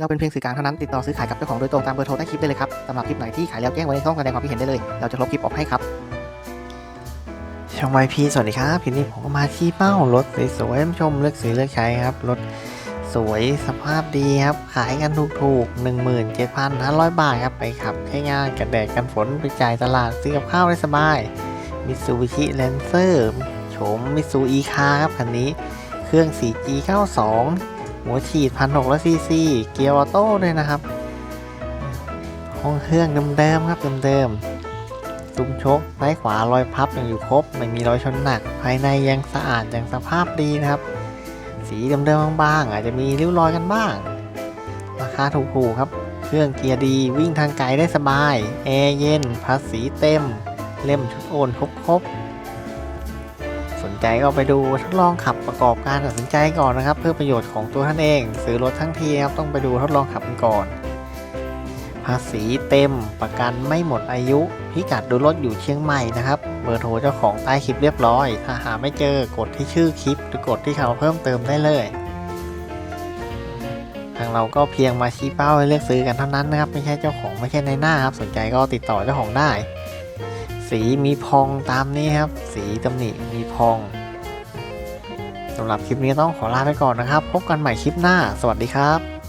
เราเป็นเพียงสื่อกลางเท่านั้นติดต่อซื้อขายกับเจ้าของโดยตรงตามเบอร์โทรใต้คลิปได้เลยครับสำหรับคลิปไหนที่ขายแล้วแจ้งไว้ในช่องแสดงความคิดเห็นได้เลย เราจะลบคลิปออกให้ครับ ช่องไวพีสวัสดีครับทีนี้ผมก็มาที่เป้ารถสวยๆท่านผู้ชมเลือกซื้อเลือกใช้ครับรถสวยสภาพดีครับ ขายกันถูกๆ 17,500 บาทครับ ไปขับใช้งานกันแดดกันฝนไปจ่ายตลาดซื้อกับข้าวได้สบายมิตซูบิชิแลนเซอร์โฉมมิตซูอีคาครับ คันนี้เครื่อง 4G92 หัวฉีด1,600ซีซีเกียร์ออโต้ด้วยนะครับ ห้องเครื่องเดิมๆครับเดิมๆซุ้มโชคซ้ายขวารอยพับยังอยู่ครบ ไม่มีรอยชนหนัก ภายในยังสะอาดยังสภาพดีนะครับ สีเดิมๆบางๆอาจจะมีริ้วรอยกันบ้าง ราคาถูกๆครับ เครื่องเกียร์ดีวิ่งทางไกลได้สบาย แอร์เย็นภาษีเต็ม เล่มชุดโอนครบๆ สนใจก็ไปดูทดลองขับประกอบการตัดสินใจก่อนนะครับ เพื่อประโยชน์ของตัวท่านเอง ซื้อรถทั้งทีครับต้องไปดูทดลองขับกันก่อน ภาษีเต็มประกันไม่หมดอายุ พิกัดดูรถอยู่เชียงใหม่นะครับ เบอร์โทรเจ้าของใต้คลิปเรียบร้อย ถ้าหาไม่เจอกดที่ชื่อคลิปหรือกดที่คำเพิ่มเติมได้เลยทางเราก็เพียงมาชี้เป้าให้เลือกซื้อกันเท่านั้นนะครับ ไม่ใช่เจ้าของไม่ใช่ในหน้าครับ สนใจก็ติดต่อเจ้าของได้ สีมีพองตามนี้ครับ สีตำหนิมีพองสำหรับคลิปนี้ต้องขอลาไปก่อนนะครับ พบกันใหม่คลิปหน้า สวัสดีครับ